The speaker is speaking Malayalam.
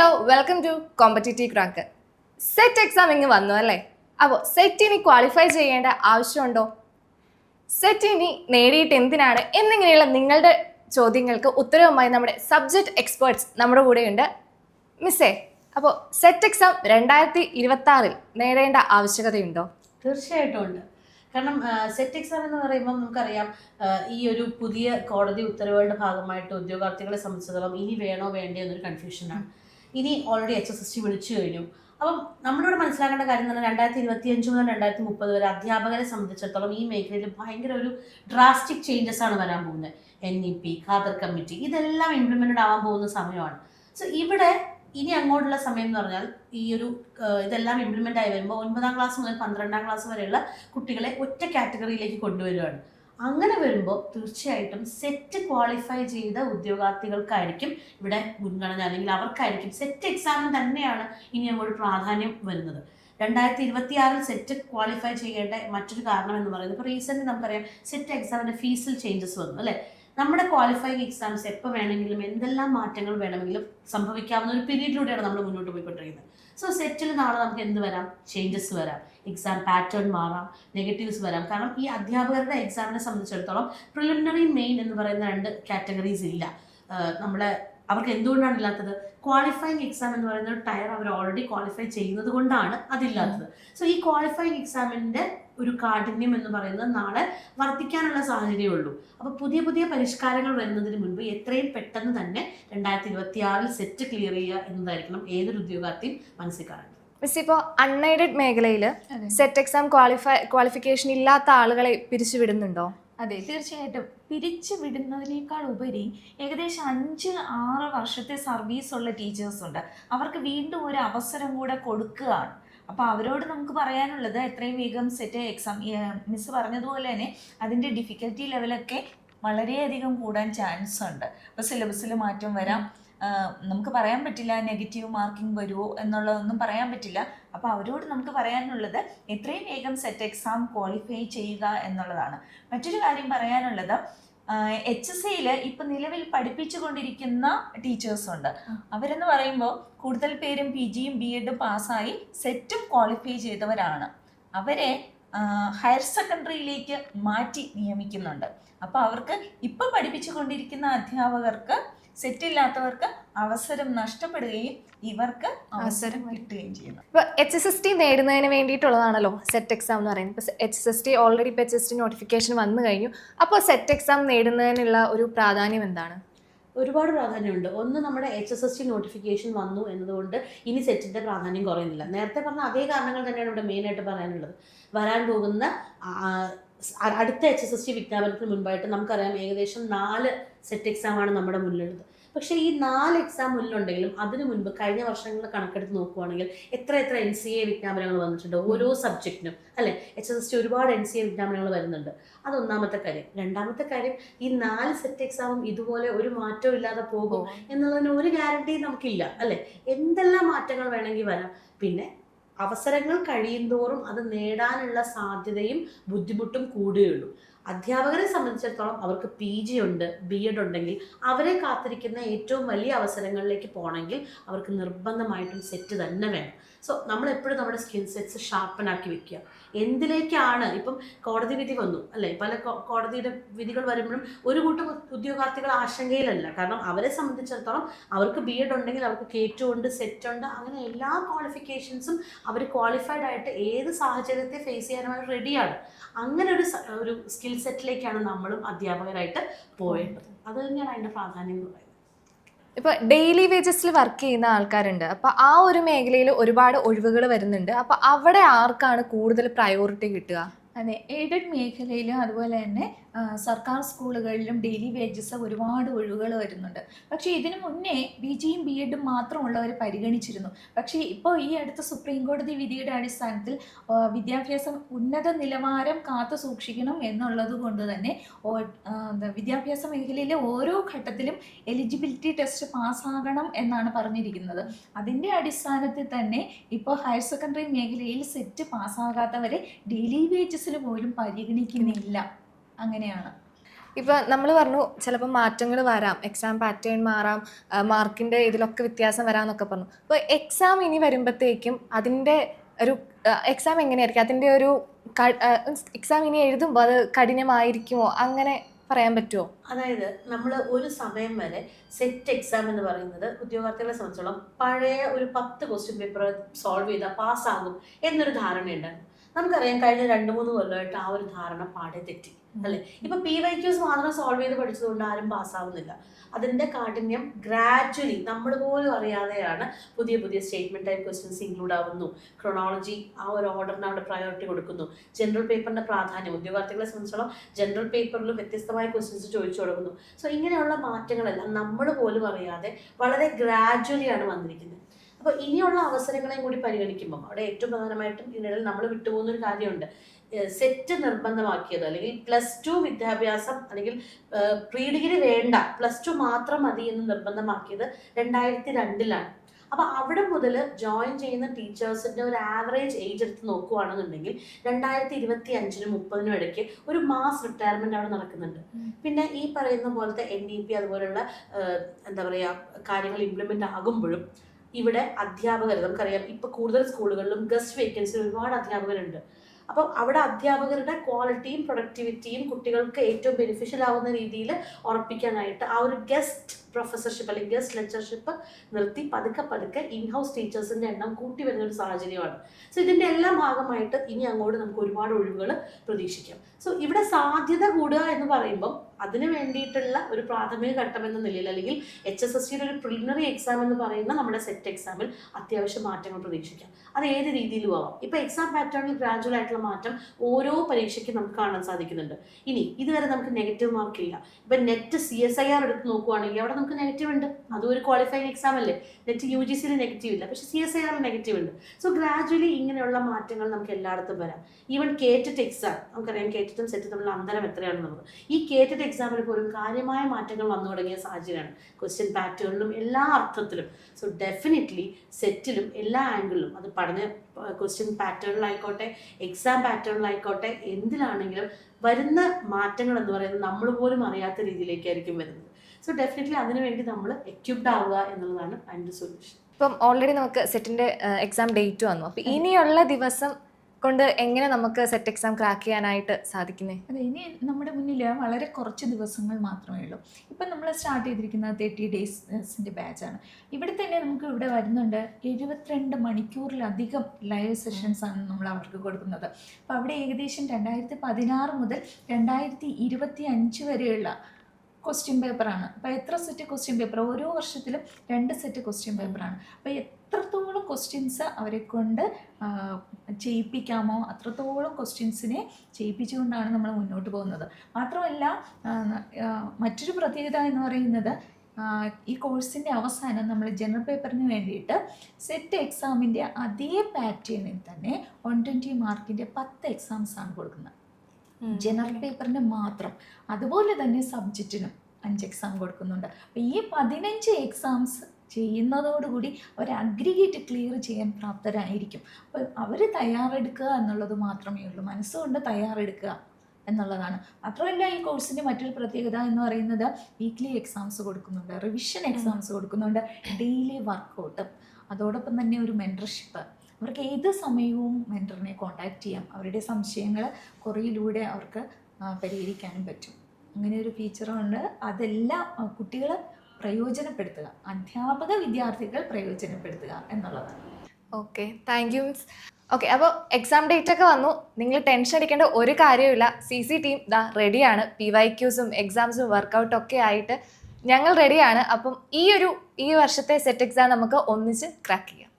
Hello welcome to competitive crack set exam ഇങ്ങ് വന്നു അല്ലേ? അപ്പോൾ സെറ്റ് ഇനി ക്വാളിഫൈ ചെയ്യേണ്ട ആവശ്യമുണ്ടോ? സെറ്റ് ഇനി നേടിയിട്ട് എന്തിനാണ്? എന്നിങ്ങനെയുള്ള നിങ്ങളുടെ ചോദ്യങ്ങൾക്ക് ഉത്തരവുമായി നമ്മുടെ സബ്ജക്റ്റ് എക്സ്പേർട്സ് നമ്മുടെ കൂടെയുണ്ട് മിസ്സേ അപ്പോൾ സെറ്റ് എക്സാം രണ്ടായിരത്തി ഇരുപത്തി ആറിൽ നേടേണ്ട ആവശ്യകതയുണ്ടോ? തീർച്ചയായിട്ടും ഉണ്ട്. കാരണം സെറ്റ് എക്സാം എന്ന് പറയുമ്പോൾ നമുക്കറിയാം ഈ ഒരു പുതിയ കോടതി ഉത്തരവുകളുടെ ഭാഗമായിട്ട് ഉദ്യോഗാർത്ഥികളെ സംബന്ധിച്ചിടത്തോളം ഇനി വേണോ വേണ്ടയോ എന്നൊരു കൺഫ്യൂഷനാണ് ഇനി already H S S T വിളിച്ചു കഴിഞ്ഞു. അപ്പം നമ്മളിവിടെ മനസ്സിലാക്കേണ്ട കാര്യം എന്ന് പറഞ്ഞാൽ രണ്ടായിരത്തി ഇരുപത്തി അഞ്ച് മുതൽ രണ്ടായിരത്തി മുപ്പത് വരെ അധ്യാപകരെ സംബന്ധിച്ചിടത്തോളം ഈ മേഖലയിൽ ഭയങ്കര ഒരു ഡ്രാസ്റ്റിക് ചേഞ്ചസ് ആണ് വരാൻ പോകുന്നത്. N E P Khader committee ഇതെല്ലാം ഇംപ്ലിമെന്റഡ് ആവാൻ പോകുന്ന സമയമാണ്. സോ ഇവിടെ ഇനി അങ്ങോട്ടുള്ള സമയം എന്ന് പറഞ്ഞാൽ ഈ ഒരു ഇതെല്ലാം ഇംപ്ലിമെന്റ് ആയി വരുമ്പോൾ ഒൻപതാം ക്ലാസ് മുതൽ പന്ത്രണ്ടാം ക്ലാസ് വരെയുള്ള കുട്ടികളെ ഒറ്റ കാറ്റഗറിയിലേക്ക് കൊണ്ടുവരികയാണ്. അങ്ങനെ വരുമ്പോൾ തീർച്ചയായിട്ടും സെറ്റ് ക്വാളിഫൈ ചെയ്ത ഉദ്യോഗാർത്ഥികൾക്കായിരിക്കും ഇവിടെ മുൻഗണന അല്ലെങ്കിൽ അവർക്കായിരിക്കും സെറ്റ് എക്സാമിന് തന്നെയാണ് ഇനി അങ്ങോട്ട് പ്രാധാന്യം വരുന്നത്. രണ്ടായിരത്തി ഇരുപത്തി ആറിൽ സെറ്റ് ക്വാളിഫൈ ചെയ്യേണ്ട മറ്റൊരു കാരണം എന്ന് പറയുന്നത് ഇപ്പോൾ റീസെന്റ് നമുക്കറിയാം സെറ്റ് എക്സാമിന്റെ ഫീസിൽ ചേഞ്ചസ് വന്നു അല്ലേ? നമ്മുടെ ക്വാളിഫൈങ് എക്സാംസ് എപ്പോൾ വേണമെങ്കിലും എന്തെല്ലാം മാറ്റങ്ങൾ വേണമെങ്കിലും സംഭവിക്കാവുന്ന ഒരു പീരീഡിലൂടെയാണ് നമ്മൾ മുന്നോട്ട് പോയിക്കൊണ്ടിരിക്കുന്നത്. സോ സെറ്റിൽ നാളെ നമുക്ക് എന്ത് വരാം? ചേഞ്ചസ് വരാം. എക്സാം പാറ്റേൺ മാറാം. നെഗറ്റീവ്സ് വരാം. കാരണം ഈ അധ്യാപകരുടെ എക്സാമിനെ സംബന്ധിച്ചിടത്തോളം പ്രിലിമിനറി മെയിൻ എന്ന് പറയുന്ന രണ്ട് കാറ്റഗറീസ് ഇല്ല. നമ്മളെ അവർക്ക് എന്തുകൊണ്ടാണ് ഇല്ലാത്തത്? ക്വാളിഫൈങ് എക്സാം എന്ന് പറയുന്ന ഒരു ടയർ അവർ ഓൾറെഡി ക്വാളിഫൈ ചെയ്യുന്നത് കൊണ്ടാണ് അതില്ലാത്തത്. സോ ഈ ക്വാളിഫൈങ് എക്സാമിന്റെ ഒരു കാഠിന്യം എന്ന് പറയുന്നത് നാളെ വർദ്ധിക്കാനുള്ള സാഹചര്യമുള്ളൂ അപ്പോൾ പുതിയ പുതിയ പരിഷ്കാരങ്ങൾ വരുന്നതിന് മുൻപ് എത്രയും പെട്ടെന്ന് തന്നെ രണ്ടായിരത്തി ഇരുപത്തി ആറിൽ സെറ്റ് ക്ലിയർ ചെയ്യുക എന്നതായിരിക്കണം ഏതൊരു ഉദ്യോഗാർത്ഥിയും മനസ്സിൽ കാണേണ്ടത് മിസ് ഇപ്പോൾ അൺഎയ്ഡഡ് മേഖലയിൽ സെറ്റ് എക്സാം ക്വാളിഫൈ ക്വാളിഫിക്കേഷൻ ഇല്ലാത്ത ആളുകളെ പിരിച്ചുവിടുന്നുണ്ടോ അതെ തീർച്ചയായിട്ടും. പിരിച്ചു വിടുന്നതിനേക്കാൾ ഉപരി ഏകദേശം അഞ്ച് ആറ് വർഷത്തെ സർവീസ് ഉള്ള ടീച്ചേഴ്സ് ഉണ്ട്. അവർക്ക് വീണ്ടും ഒരു അവസരം കൂടെ കൊടുക്കുകയാണ്. അപ്പോൾ അവരോട് നമുക്ക് പറയാനുള്ളത് എത്രയും വേഗം സെറ്റ് എക്സാം മിസ് പറഞ്ഞതുപോലെ തന്നെ അതിന്റെ ഡിഫിക്കൽറ്റി ലെവലൊക്കെ വളരെയധികം കൂടാൻ ചാൻസ് ഉണ്ട്. അപ്പോൾ സിലബസിൽ മാറ്റം വരാം. നമുക്ക് പറയാൻ പറ്റില്ല നെഗറ്റീവ് മാർക്കിംഗ് വരുമോ എന്നുള്ളതൊന്നും പറയാൻ പറ്റില്ല. അപ്പോൾ അവരോട് നമുക്ക് പറയാനുള്ളത് എത്രയും വേഗം സെറ്റ് എക്സാം ക്വാളിഫൈ ചെയ്യുക എന്നുള്ളതാണ്. മറ്റൊരു കാര്യം പറയാനുള്ളത് എച്ച് എസ് സിയിൽ ഇപ്പം നിലവിൽ പഠിപ്പിച്ചുകൊണ്ടിരിക്കുന്ന ടീച്ചേഴ്സ് ഉണ്ട് അവരെന്ന് പറയുമ്പോൾ കൂടുതൽ പേരും പി ജിയും ബി എഡും പാസ്സായി സെറ്റും ക്വാളിഫൈ ചെയ്തവരാണ്. അവരെ ഹയർ സെക്കൻഡറിയിലേക്ക് മാറ്റി നിയമിക്കുന്നുണ്ട്. അപ്പോൾ അവർക്ക് ഇപ്പം പഠിപ്പിച്ചുകൊണ്ടിരിക്കുന്ന അധ്യാപകർക്ക് സെറ്റില്ലാത്തവർക്ക് അവസരം നഷ്ടപ്പെടുകയും ഇവർക്ക് അവസരം കിട്ടുകയും ചെയ്യുന്നു. ഇപ്പൊ എച്ച് എസ് എസ് ടി നേടുന്നതിന് വേണ്ടിയിട്ടുള്ളതാണല്ലോ സെറ്റ് എക്സാം എന്ന് പറയുന്നത്. ഇപ്പൊ H S S T already ഇപ്പൊ എച്ച് എസ് ടി നോട്ടിഫിക്കേഷൻ വന്നു കഴിഞ്ഞു. അപ്പോൾ സെറ്റ് എക്സാം നേടുന്നതിനുള്ള ഒരു പ്രാധാന്യം എന്താണ്? ഒരുപാട് പ്രാധാന്യമുണ്ട്. ഒന്ന് നമ്മുടെ H S S T notification വന്നു എന്നതുകൊണ്ട് ഇനി സെറ്റിന്റെ പ്രാധാന്യം കുറയുന്നില്ല. നേരത്തെ പറഞ്ഞ അതേ കാരണങ്ങൾ തന്നെയാണ് ഇവിടെ മെയിനായിട്ട് പറയാനുള്ളത്. വരാൻ പോകുന്ന അടുത്ത എച്ച് എസ് എസ് ടി വിജ്ഞാപനത്തിന് മുൻപായിട്ട് നമുക്കറിയാം ഏകദേശം നാല് സെറ്റ് എക്സാമാണ് നമ്മുടെ മുന്നിലുള്ളത്. പക്ഷേ ഈ നാല് എക്സാം മുന്നിലുണ്ടെങ്കിലും അതിനു മുൻപ് കഴിഞ്ഞ വർഷങ്ങളിൽ കണക്കെടുത്ത് നോക്കുവാണെങ്കിൽ എത്ര എത്ര എൻ സി എ വിജ്ഞാപനങ്ങൾ വന്നിട്ടുണ്ട് ഓരോ സബ്ജക്റ്റിനും അല്ലെ? എച്ച് എസ് എസ് ടി ഒരുപാട് എൻ സി എ വിജ്ഞാപനങ്ങൾ വരുന്നുണ്ട്. അതൊന്നാമത്തെ കാര്യം. രണ്ടാമത്തെ കാര്യം ഈ നാല് സെറ്റ് എക്സാമും ഇതുപോലെ ഒരു മാറ്റവും ഇല്ലാതെ പോകും എന്നുള്ളതിന് ഒരു ഗ്യാരണ്ടി നമുക്കില്ല. അല്ലെ? എന്തെല്ലാം മാറ്റങ്ങൾ വേണമെങ്കിൽ വരാം? പിന്നെ അവസരങ്ങൾ കഴിയുന്തോറും അത് നേടാനുള്ള സാധ്യതയും ബുദ്ധിമുട്ടും കൂടുകയുള്ളൂ. അധ്യാപകരെ സംബന്ധിച്ചിടത്തോളം അവർക്ക് പി ജി ഉണ്ട് ബി എഡ് ഉണ്ടെങ്കിൽ അവരെ കാത്തിരിക്കുന്ന ഏറ്റവും വലിയ അവസരങ്ങളിലേക്ക് പോകണമെങ്കിൽ അവർക്ക് നിർബന്ധമായിട്ടും സെറ്റ് തന്നെ വേണം. സോ നമ്മൾ എപ്പോഴും നമ്മുടെ സ്കിൽ സെറ്റ്സ് ഷാർപ്പനാക്കി വെക്കുക. എന്തിലേക്കാണ് ഇപ്പം കോടതി വിധി വന്നു അല്ലേ? പല കോടതിയുടെ വിധികൾ വരുമ്പോഴും ഒരു കൂട്ടം ഉദ്യോഗാർത്ഥികൾ ആശങ്കയിലല്ല. കാരണം അവരെ സംബന്ധിച്ചിടത്തോളം അവർക്ക് ബി എഡ് ഉണ്ടെങ്കിൽ അവർക്ക് കേറ്റു ഉണ്ട് സെറ്റ് ഉണ്ട് അങ്ങനെ എല്ലാ ക്വാളിഫിക്കേഷൻസും അവർ ക്വാളിഫൈഡ് ആയിട്ട് ഏത് സാഹചര്യത്തെ ഫേസ് ചെയ്യാനും അവർ റെഡിയാണ് അങ്ങനെ ഒരു ഒരു സ്കിൽ സെറ്റിലേക്കാണ് നമ്മളും അധ്യാപകരായിട്ട് പോയേണ്ടത് അത് തന്നെയാണ് അതിന്റെ പ്രാധാന്യം എന്ന് പറയുന്നത്. ഇപ്പോൾ ഡെയിലി വേജസിൽ വർക്ക് ചെയ്യുന്ന ആൾക്കാരുണ്ട്. അപ്പോൾ ആ ഒരു മേഖലയിൽ ഒരുപാട് ഒഴിവുകൾ വരുന്നുണ്ട്. അപ്പോൾ അവിടെ ആർക്കാണ് കൂടുതൽ പ്രയോറിറ്റി കിട്ടുക? അതെ എയ്ഡഡ് മേഖലയിലും അതുപോലെ തന്നെ സർക്കാർ സ്കൂളുകളിലും ഡെയിലി വേജസ് ഒരുപാട് ഒഴിവുകൾ വരുന്നുണ്ട്. പക്ഷേ ഇതിനു മുന്നേ ബി ജിയും ബി എഡും മാത്രമുള്ളവർ പരിഗണിച്ചിരുന്നു. പക്ഷേ ഇപ്പോൾ ഈ അടുത്ത സുപ്രീം കോടതി വിധിയുടെ അടിസ്ഥാനത്തിൽ വിദ്യാഭ്യാസം ഉന്നത നിലവാരം കാത്തു സൂക്ഷിക്കണം എന്നുള്ളത് കൊണ്ട് തന്നെ വിദ്യാഭ്യാസ മേഖലയിലെ ഓരോ ഘട്ടത്തിലും എലിജിബിലിറ്റി ടെസ്റ്റ് പാസ്സാകണം എന്നാണ് പറഞ്ഞിരിക്കുന്നത്. അതിന്റെ അടിസ്ഥാനത്തിൽ തന്നെ ഇപ്പോൾ ഹയർ സെക്കൻഡറി മേഖലയിൽ സെറ്റ് പാസ്സാകാത്തവരെ ഡെയിലി വേജസിൽ പോലും പരിഗണിക്കുന്നില്ല. അങ്ങനെയാണ്. ഇപ്പൊ നമ്മൾ പറഞ്ഞു ചിലപ്പോൾ മാറ്റങ്ങൾ വരാം. എക്സാം പാറ്റേൺ മാറാം. മാർക്കിന്റെ ഇതിലൊക്കെ വ്യത്യാസം വരാമെന്നൊക്കെ പറഞ്ഞു. അപ്പോൾ എക്സാം ഇനി വരുമ്പോഴത്തേക്കും അതിന്റെ ഒരു എക്സാം എങ്ങനെയായിരിക്കും? അതിന്റെ ഒരു എക്സാം ഇനി എഴുതുമ്പോൾ അത് കഠിനമായിരിക്കുമോ? അങ്ങനെ പറയാൻ പറ്റുമോ അതായത് നമ്മൾ ഒരു സമയം വരെ സെറ്റ് എക്സാം എന്ന് പറയുന്നത് ഉദ്യോഗാർത്ഥികളെ സംബന്ധിച്ചോളം പഴയ ഒരു പത്ത് ക്വസ്റ്റ്യൻ പേപ്പർ സോൾവ് ചെയ്താൽ പാസ്സാകും എന്നൊരു ധാരണയുണ്ടായിരുന്നു നമുക്കറിയാം കഴിഞ്ഞ രണ്ട് മൂന്ന് കൊല്ലമായിട്ട് ആ ഒരു ധാരണ പാടെ തെറ്റി അല്ലെ? ഇപ്പൊ പി വൈ ക്യൂസ് മാത്രം സോൾവ് ചെയ്ത് പഠിച്ചതുകൊണ്ട് ആരും പാസ്സാവുന്നില്ല അതിന്റെ കാഠിന്യം ഗ്രാജ്വലി നമ്മൾ പോലും അറിയാതെയാണ് പുതിയ പുതിയ സ്റ്റേറ്റ്മെന്റ് ടൈപ്പ് ക്വസ്റ്റ്യൻസ് ഇൻക്ലൂഡ് ആവുന്നു. ക്രോണോളജി ആ ഒരു ഓർഡറിന് അവിടെ പ്രയോറിറ്റി കൊടുക്കുന്നു. ജനറൽ പേപ്പറിന്റെ പ്രാധാന്യം ഉദ്യോഗാർത്ഥികളെ സംബന്ധിച്ചോളം ജനറൽ പേപ്പറിൽ വ്യത്യസ്തമായ ക്വസ്റ്റ്യൻസ് ചോദിച്ചു കൊടുക്കുന്നു. സോ ഇങ്ങനെയുള്ള മാറ്റങ്ങളെല്ലാം നമ്മൾ പോലും അറിയാതെ വളരെ ഗ്രാജ്വലിയാണ് വന്നിരിക്കുന്നത്. അപ്പോൾ ഇനിയുള്ള അവസരങ്ങളെയും കൂടി പരിഗണിക്കുമ്പോൾ അവിടെ ഏറ്റവും പ്രധാനമായിട്ടും ഇതിനിടയിൽ നമ്മൾ വിട്ടുപോകുന്ന ഒരു കാര്യമുണ്ട്. സെറ്റ് നിർബന്ധമാക്കിയത് അല്ലെങ്കിൽ പ്ലസ് ടു വിദ്യാഭ്യാസം അല്ലെങ്കിൽ പ്രീ ഡിഗ്രി വേണ്ട പ്ലസ് ടു മാത്രം മതി എന്ന് നിർബന്ധമാക്കിയത് രണ്ടായിരത്തി രണ്ടിലാണ് അപ്പൊ അവിടെ മുതൽ ജോയിൻ ചെയ്യുന്ന ടീച്ചേഴ്സിന്റെ ഒരു ആവറേജ് ഏജ് എടുത്ത് നോക്കുകയാണെന്നുണ്ടെങ്കിൽ രണ്ടായിരത്തി ഇരുപത്തി അഞ്ചിനും മുപ്പതിനും ഇടയ്ക്ക് ഒരു മാസ് റിട്ടയർമെന്റ് അവിടെ നടക്കുന്നുണ്ട്. പിന്നെ ഈ പറയുന്ന പോലത്തെ എൻ ഇ പി അതുപോലുള്ള എന്താ പറയുക കാര്യങ്ങൾ ഇംപ്ലിമെന്റ് ആകുമ്പോഴും ഇവിടെ അധ്യാപകർ നമുക്കറിയാം ഇപ്പൊ കൂടുതൽ സ്കൂളുകളിലും ഗസ്റ്റ് വേക്കൻസി ഒരുപാട് അധ്യാപകരുണ്ട്. അപ്പം അവിടെ അധ്യാപകരുടെ ക്വാളിറ്റിയും പ്രൊഡക്ടിവിറ്റിയും കുട്ടികൾക്ക് ഏറ്റവും ബെനിഫിഷ്യൽ ആവുന്ന രീതിയിൽ ഉറപ്പിക്കാനായിട്ട് ആ ഒരു ഗസ്റ്റ് പ്രൊഫസർഷിപ്പ് അല്ലെങ്കിൽ ഗസ്റ്റ് ലെക്ചർഷിപ്പ് നിർത്തി പതുക്കെ പതുക്കെ ഇൻ ഹൗസ് ടീച്ചേഴ്സിന്റെ എണ്ണം കൂട്ടി വരുന്ന ഒരു സാഹചര്യമാണ്. സോ ഇതിന്റെ എല്ലാം ഭാഗമായിട്ട് ഇനി അങ്ങോട്ട് നമുക്ക് ഒരുപാട് ഒഴിവുകൾ പ്രതീക്ഷിക്കാം. സോ ഇവിടെ സാധ്യത കൂടുക എന്ന് പറയുമ്പോൾ അതിന് വേണ്ടിയിട്ടുള്ള ഒരു പ്രാഥമിക ഘട്ടം എന്ന നിലയിൽ അല്ലെങ്കിൽ എച്ച് എസ് എസ് സിയുടെ ഒരു പ്രിലിമിനറി എക്സാം എന്ന് പറയുന്ന നമ്മുടെ സെറ്റ് എക്സാമിൽ അത്യാവശ്യം മാറ്റങ്ങൾ പ്രതീക്ഷിക്കാം. അത് ഏത് രീതിയിലും ആവാം. ഇപ്പൊ എക്സാം പാറ്റേണിൽ ഗ്രാജുവൽ ആയിട്ടുള്ള മാറ്റം ഓരോ പരീക്ഷയ്ക്കും നമുക്ക് കാണാൻ സാധിക്കുന്നുണ്ട്. ഇനി ഇതുവരെ നമുക്ക് നെഗറ്റീവ് മാർക്ക് ഇല്ല. ഇപ്പൊ NET C S I R എടുത്ത് നോക്കുവാണെങ്കിൽ അവിടെ നമുക്ക് നെഗറ്റീവ് ഉണ്ട്. അതും ഒരു ക്വാളിഫൈങ് എക്സാം അല്ലേ? നെറ്റ് യു ജി സിയിൽ നെഗറ്റീവ് ഇല്ല. പക്ഷെ C S I R negative ഉണ്ട്. സോ ഗ്രാജുവലി ഇങ്ങനെയുള്ള മാറ്റങ്ങൾ നമുക്ക് എല്ലായിടത്തും വരാം. ഈവൻ കേറ്ററ്റ് എക്സാം നമുക്കറിയാം കേറ്ററ്റും സെറ്റും തമ്മിലുള്ള അന്തരം എത്രയാണെന്നുള്ളത്. ഈ കേറ്ററ്റ് എക്സാമിൽ പോലും കാര്യമായ മാറ്റങ്ങൾ വന്നു തുടങ്ങിയ സാഹചര്യമാണ്. ക്വസ്റ്റ്യൻ പാറ്റേണിലും എല്ലാ അർത്ഥത്തിലും സോ ഡെഫിനറ്റ്ലി സെറ്റിലും എല്ലാ ആംഗിളിലും അത് പഠന ക്വസ്റ്റ്യൻ പാറ്റേണിലായിക്കോട്ടെ എക്സാം പാറ്റേണിലായിക്കോട്ടെ എന്തിലാണെങ്കിലും വരുന്ന മാറ്റങ്ങൾ എന്ന് പറയുന്നത് നമ്മൾ പോലും അറിയാത്ത രീതിയിലേക്കായിരിക്കും വരുന്നത്. സോ ഡെഫിനറ്റ്ലി അതിനു വേണ്ടി നമ്മൾ എക്യുപ്ഡ് ആവുക എന്നുള്ളതാണ് അതിന്റെ സൊല്യൂഷൻ ഇപ്പം ഓൾറെഡി നമുക്ക് സെറ്റിന്റെ എക്സാം ഡേറ്റ് വന്നു. അപ്പം ഇനിയുള്ള ദിവസം കൊണ്ട് എങ്ങനെ നമുക്ക് സെറ്റ് എക്സാം ക്രാക്ക് ചെയ്യാനായിട്ട് സാധിക്കുന്നേ? അതെ ഇനി നമ്മുടെ മുന്നിൽ വളരെ കുറച്ച് ദിവസങ്ങൾ മാത്രമേ ഉള്ളൂ. ഇപ്പം നമ്മൾ സ്റ്റാർട്ട് ചെയ്തിരിക്കുന്നത് തേർട്ടി ഡേയ്സിന്റെ ബാച്ചാണ് ഇവിടെ തന്നെ നമുക്ക് ഇവിടെ വരുന്നുണ്ട് എഴുപത്തിരണ്ട് മണിക്കൂറിലധികം ലൈവ് സെഷൻസ് ആണ് നമ്മൾ അവർക്ക് കൊടുക്കുന്നത്. അപ്പോൾ അവിടെ ഏകദേശം രണ്ടായിരത്തി പതിനാറ് മുതൽ രണ്ടായിരത്തി ഇരുപത്തി അഞ്ച് വരെയുള്ള ക്വസ്റ്റ്യൻ പേപ്പറാണ് അപ്പോൾ എത്ര സെറ്റ് ക്വസ്റ്റ്യൻ പേപ്പർ ഓരോ വർഷത്തിലും രണ്ട് സെറ്റ് ക്വസ്റ്റ്യൻ പേപ്പറാണ് അപ്പോൾ എത്രത്തോളം ക്വസ്റ്റ്യൻസ് അവരെ കൊണ്ട് ചെയ്യിപ്പിക്കാമോ? അത്രത്തോളം ക്വസ്റ്റ്യൻസിനെ ചെയ്യിപ്പിച്ചുകൊണ്ടാണ് നമ്മൾ മുന്നോട്ട് പോകുന്നത്. മാത്രമല്ല മറ്റൊരു പ്രത്യേകത എന്ന് പറയുന്നത് ഈ കോഴ്സിന്റെ അവസാനം നമ്മൾ ജനറൽ പേപ്പറിന് വേണ്ടിയിട്ട് സെറ്റ് എക്സാമിന്റെ അതേ പാറ്റേണിൽ തന്നെ വൺ ട്വന്റി മാർക്കിന്റെ പത്ത് എക്സാംസ് ആണ് കൊടുക്കുന്നത്. ജനറൽ പേപ്പറിന് മാത്രം. അതുപോലെ തന്നെ സബ്ജക്റ്റിനും അഞ്ച് എക്സാം കൊടുക്കുന്നുണ്ട്. അപ്പോൾ ഈ പതിനഞ്ച് എക്സാംസ് ചെയ്യുന്നതോടുകൂടി അവർ അഗ്രിഗേറ്റ് ക്ലിയർ ചെയ്യാൻ പ്രാപ്തരായിരിക്കും. അപ്പോൾ അവർ തയ്യാറെടുക്കുക എന്നുള്ളത് മാത്രമേ ഉള്ളൂ. മനസ്സുകൊണ്ട് തയ്യാറെടുക്കുക എന്നുള്ളതാണ്. മാത്രമല്ല ഈ കോഴ്സിന്റെ മറ്റൊരു പ്രത്യേകത എന്ന് പറയുന്നത് വീക്ക്ലി എക്സാംസ് കൊടുക്കുന്നുണ്ട്. റിവിഷൻ എക്സാംസ് കൊടുക്കുന്നുണ്ട്. ഡെയിലി വർക്കൗട്ട് അതോടൊപ്പം തന്നെ ഒരു മെന്റർഷിപ്പ് അവർക്ക് ഏത് സമയവും മെന്ററിനെ കോൺടാക്റ്റ് ചെയ്യാം. അവരുടെ സംശയങ്ങൾ കുറയിലൂടെ അവർക്ക് പരിഹരിക്കാനും പറ്റും. അങ്ങനെ ഒരു ഫീച്ചറുണ്ട് അതെല്ലാം കുട്ടികൾ പ്രയോജനപ്പെടുത്തുക. അധ്യാപക വിദ്യാർത്ഥികൾ പ്രയോജനപ്പെടുത്തുക എന്നുള്ളതാണ്. Okay thank you miss okay അപ്പോൾ എക്സാം ഡേറ്റ് ഒക്കെ വന്നു. നിങ്ങൾ ടെൻഷൻ അടിക്കേണ്ട ഒരു കാര്യമില്ല സി സി ടീം ദാ റെഡിയാണ് പി വൈ ക്യൂസും എക്സാംസും വർക്കൗട്ടും ഒക്കെ ആയിട്ട് ഞങ്ങൾ റെഡിയാണ് അപ്പം ഈ ഒരു ഈ വർഷത്തെ സെറ്റ് എക്സാം നമുക്ക് ഒന്നിച്ച് ക്രാക്ക് ചെയ്യാം.